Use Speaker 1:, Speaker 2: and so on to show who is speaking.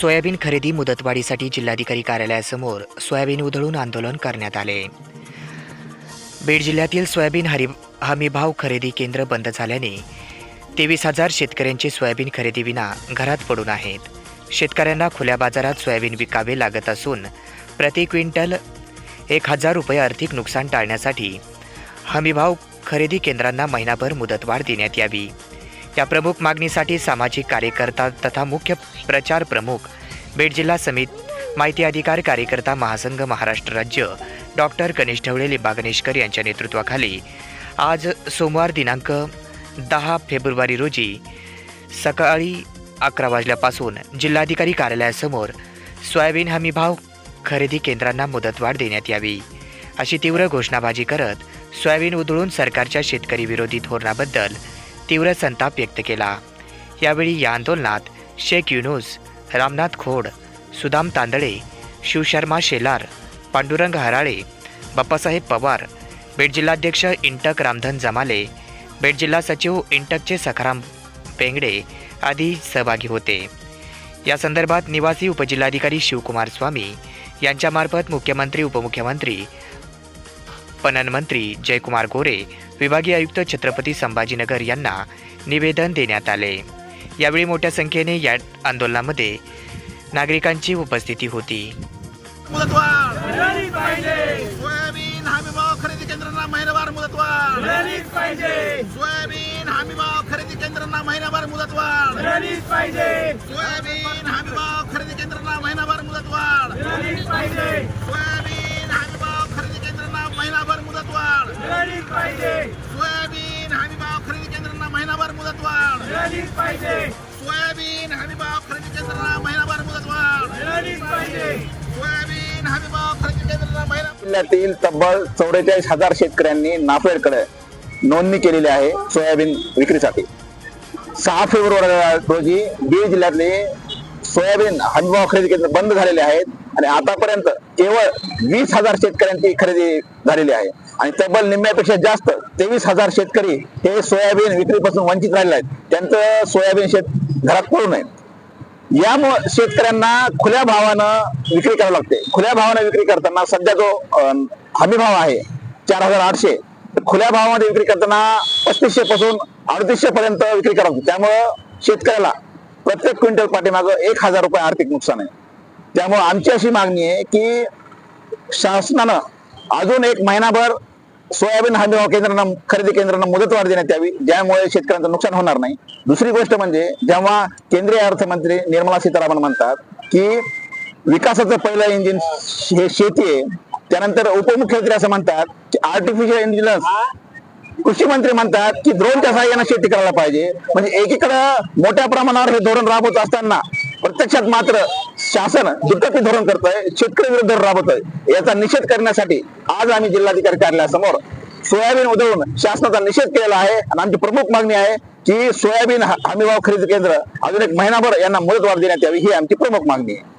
Speaker 1: Soybean खरेदी मुदतवाढीसाठी जिल्हाधिकारी कार्यालयासमोर सोयाबीन उधळून आंदोलन करण्यात आले. बीड जिल्ह्यातील सोयाबीन हरी हमीभाव खरेदी केंद्र बंद झाल्याने तेवीस हजार शेतकऱ्यांचे सोयाबीन खरेदीविना घरात पडून आहेत. शेतकऱ्यांना खुल्या बाजारात सोयाबीन विकावे लागत असून प्रति क्विंटल एक हजार रुपये आर्थिक नुकसान टाळण्यासाठी हमीभाव खरेदी केंद्रांना महिनाभर मुदतवाढ देण्यात यावी. या प्रमुख मागणीसाठी सामाजिक कार्यकर्ता तथा मुख्य प्रचार प्रमुख बीड जिल्हा समित माहिती अधिकार कार्यकर्ता महासंघ महाराष्ट्र राज्य डॉक्टर गणेश ढवळे लिंबागणेशकर यांच्या नेतृत्वाखाली आज सोमवार दिनांक दहा फेब्रुवारी रोजी सकाळी अकरा वाजल्यापासून जिल्हाधिकारी कार्यालयासमोर सोयाबीन हमीभाव खरेदी केंद्रांना मुदतवाढ देण्यात यावी अशी तीव्र घोषणाबाजी करत सोयाबीन उधळून सरकारच्या शेतकरी विरोधी धोरणाबद्दल तीव्र संताप व्यक्त केला. यावेळी या आंदोलनात शेख युनुस रामनाथ खोड सुदाम तांदळे शिवशर्मा शेलार पांडुरंग हराळे बाप्पासाहेब पवार बीड जिल्हाध्यक्ष इंटक रामधन जमाले बीड जिल्हा सचिव इंटकचे सखाराम पेंगडे आदी सहभागी होते. या संदर्भात निवासी उपजिल्हाधिकारी शिवकुमार स्वामी यांच्यामार्फत मुख्यमंत्री उपमुख्यमंत्री पणन मंत्री जयकुमार गोरे विभागीय आयुक्त छत्रपती संभाजीनगर यांना निवेदन देण्यात आले. यावेळी मोठ्या संख्येने या आंदोलनामध्ये नागरिकांची उपस्थिती होती.
Speaker 2: खरेदी केंद्रांना महिनाभर मुदतवाढ
Speaker 3: मिळालीच पाहिजे!
Speaker 2: सोयाबीन हमीभाव खरेदी केंद्रांना महिनाभर मुदतवाढ
Speaker 3: मिळालीच पाहिजे!
Speaker 2: सोयाबीन हमीभाव खरेदी केंद्रांना महिनाभर मुदतवाढ
Speaker 3: मिळालीच पाहिजे!
Speaker 2: हमीभाव खरेदी महिनाभर मुदतवाढ.
Speaker 4: जिल्ह्यातील तब्बल चौवेचाळीस हजार शेतकऱ्यांनी नाफेडकडे नोंदणी केलेली आहे सोयाबीन विक्रीसाठी. सहा फेब्रुवारी रोजी बीड जिल्ह्यातले सोयाबीन हमीभाव खरेदी केंद्र बंद झालेले आहेत आणि आतापर्यंत केवळ वीस हजार शेतकऱ्यांची खरेदी झालेली आहे. आणि तब्बल निम्म्यापेक्षा जास्त तेवीस हजार शेतकरी हे सोयाबीन विक्रीपासून वंचित राहिलेले आहेत. त्यांचं सोयाबीन शेत घरात पडू नये. यामुळे शेतकऱ्यांना खुल्या भावानं विक्री करावी लागते. खुल्या भावानं विक्री करताना सध्या जो हमी भाव आहे चार हजार आठशे तर खुल्या भावामध्ये विक्री करताना पस्तीसशे पासून अडतीसशे पर्यंत विक्री करावी लागते. त्यामुळं शेतकऱ्याला प्रत्येक क्विंटल पाठीमागं एक हजार रुपये आर्थिक नुकसान आहे. त्यामुळे आमची अशी मागणी आहे की शासनानं अजून एक महिनाभर सोयाबीन हमी भाव केंद्रांना खरेदी केंद्रांना मुदतवाढ देण्यात यावी ज्यामुळे शेतकऱ्यांचं नुकसान होणार नाही. दुसरी गोष्ट म्हणजे जेव्हा केंद्रीय अर्थमंत्री निर्मला सीतारामन म्हणतात की विकासाचं पहिलं इंजिन हे शेती आहे त्यानंतर उपमुख्यमंत्री असं म्हणतात की आर्टिफिशियल इंटेलिजन्स कृषी मंत्री म्हणतात की ड्रोनच्या सहाय्याने शेती करायला पाहिजे. म्हणजे एकीकडं मोठ्या प्रमाणावर हे धोरण राबवत असताना प्रत्यक्षात मात्र शासन दुटप्पी धोरण करतोय शेतकरी विरुद्ध राबवत आहे याचा निषेध करण्यासाठी आज आम्ही जिल्हाधिकारी कार्यालयासमोर सोयाबीन उधळून शासनाचा निषेध केलेला आहे. आणि आमची प्रमुख मागणी आहे की सोयाबीन हमीभाव खरेदी केंद्र अजून एक महिनाभर यांना मुदतवाढ देण्यात यावी ही आमची प्रमुख मागणी आहे.